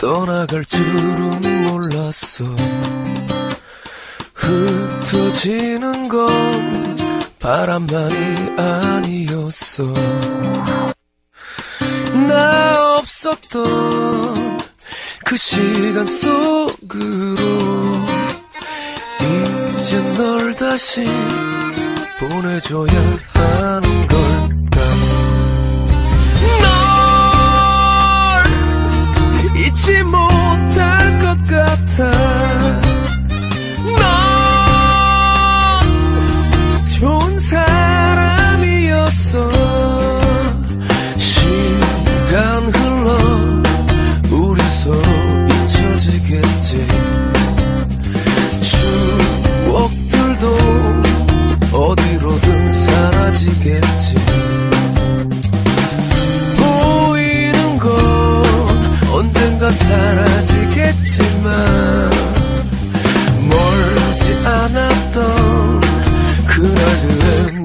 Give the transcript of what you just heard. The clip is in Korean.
떠나갈 줄은 몰랐어. 흩어지는 건 바람만이 아니었어. 나 없었던 그 시간 속으로 이제 널 다시 보내줘야 하는 걸 있지 보이는 건 언젠가 사라지겠지만 멀지 않았던 그날들은